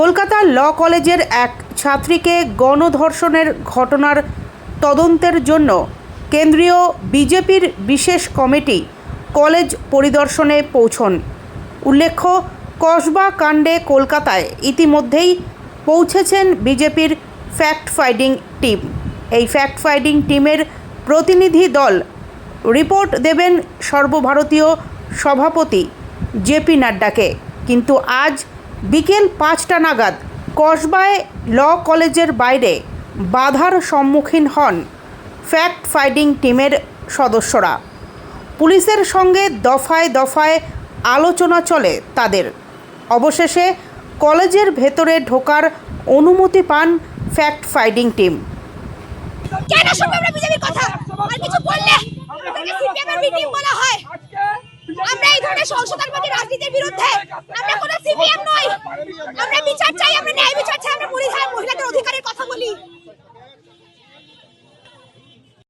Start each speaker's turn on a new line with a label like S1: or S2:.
S1: কলকাতা ল কলেজের এক ছাত্রীকে গণধর্ষণের ঘটনার তদন্তের জন্য কেন্দ্রীয় বিজেপির বিশেষ কমিটি কলেজ পরিদর্শনে পৌঁছন। উল্লেখ্য, কসবা কাণ্ডে কলকাতায় ইতিমধ্যেই পৌঁছেছেন বিজেপির ফ্যাক্ট ফাইডিং টিম। এই ফ্যাক্ট ফাইডিং টিমের প্রতিনিধি দল রিপোর্ট দেবেন সর্বভারতীয় সভাপতি জেপি নাড্ডাকে। কিন্তু আজ বিকেল পাঁচটা নাগাদ কসবায় ল কলেজের বাইরে বাধার সম্মুখীন হন ফ্যাক্ট ফাইডিং টিমের সদস্যরা। পুলিশের সঙ্গে দফায় দফায় আলোচনা চলে তাদের। অবশেষে কলেজের ভেতরে ঢোকার অনুমতি পান ফ্যাক্ট ফাইডিং টিম।
S2: কেন আমরা বিজেপির কথা? আর কিছু বললে? বলা হয়। আমরা রাজনীতির বিরুদ্ধে আমরা কোনো সিপিএম নই। আমরা বিচার চাই আমরা ন্যায় বিচার চাই